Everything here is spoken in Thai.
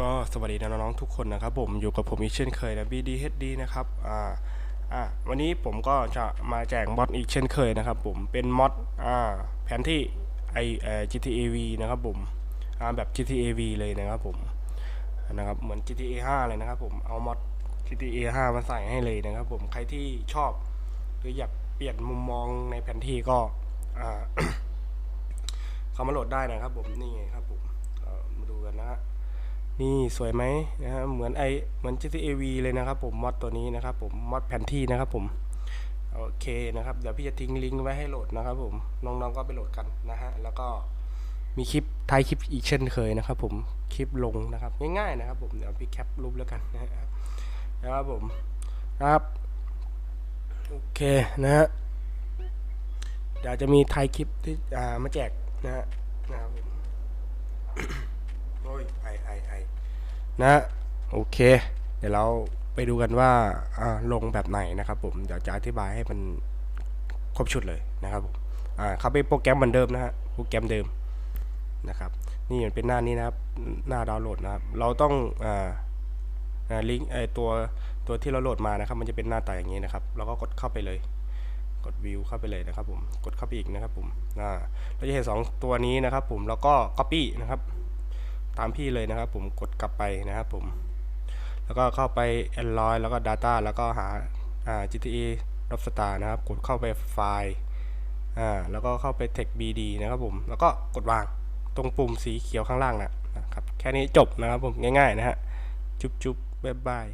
ก็สวัสดีน้องๆทุกคนนะครับผมอยู่กับผมอีกเช่นเคยนะ BDHD นะครับอ่าอ่าวันนี้ผมก็จะมาแจกมอดอีกเช่นเคยนะครับผมเป็นมอดอ่าแผนที่ไอเอ่อ GTA V นะครับผมอ่าแบบ GTA V เลยนะครับผมนะครับเหมือน GTA 5 เลยนะครับผมเอามอด GTA 5 มาใส่ให้เลยนะครับผมใครที่ชอบ หรืออยากเปลี่ยนมุมมองในแผนที่ก็อ่าเข้ามาโหลดได้นะครับผมนี่ไงครับผมเอ่อมาดูกันนะฮะ นี่สวยไหมนะฮะเหมือนไอเหมือน GTA V เลยนะครับผมมอดตัวนี้นะครับผมมอดแผนที่นะครับผมโอเคนะครับเดี๋ยวพี่จะทิ้งลิงก์ไว้ให้โหลดนะครับผมน้องๆก็ไปโหลดกันนะฮะแล้วก็มีคลิปท้ายคลิปอีกเช่นเคยนะครับผมคลิปลงนะครับง่ายๆนะครับผมเดี๋ยวพี่แคปรูปแล้วกันนะฮะนะครับผมนะครับโอเคนะฮะเดี๋ยวจะมีท้ายคลิปที่มาแจกนะฮะนะครับผม โอ้ยไอไอไอ นะโอเค เดี๋ยวเราไปดูกันว่าลงแบบไหนนะครับผมเดี๋ยวจะอธิบายให้มันครบชุดเลยนะครับผมเข้าไปโปรแกรมเหมือนเดิมนะฮะโปรแกรมเดิมนะครับนี่มันเป็นหน้านี้นะครับหน้าดาวน์โหลดนะครับ เราต้องอ่าลิงก์ไอตัวตัวที่เราโหลดมานะครับ มันจะเป็นหน้าตาอย่างนี้นะครับ เราก็กดเข้าไปเลย กดวิวเข้าไปเลยนะครับผมกดเข้าไปอีกนะครับผมเราจะเห็นสองตัวนี้นะครับผมแล้วก็ copy นะครับ ตามพี่เลยนะครับผมกดกลับไปนะครับผมแล้วก็เข้าไป Android แล้วก็ Data แล้วก็หาอ่า GTA r o b s t a r นะครับ กดเข้าไปไฟล์อ่าแล้วก็เข้าไป Tech BD นะครับผมแล้วก็กดวางตรงปุ่มสีเขียวข้างล่างนะนะครับแค่นี้จบนะครับผมง่ายๆนะฮะจุ๊บๆบ๊ายบาย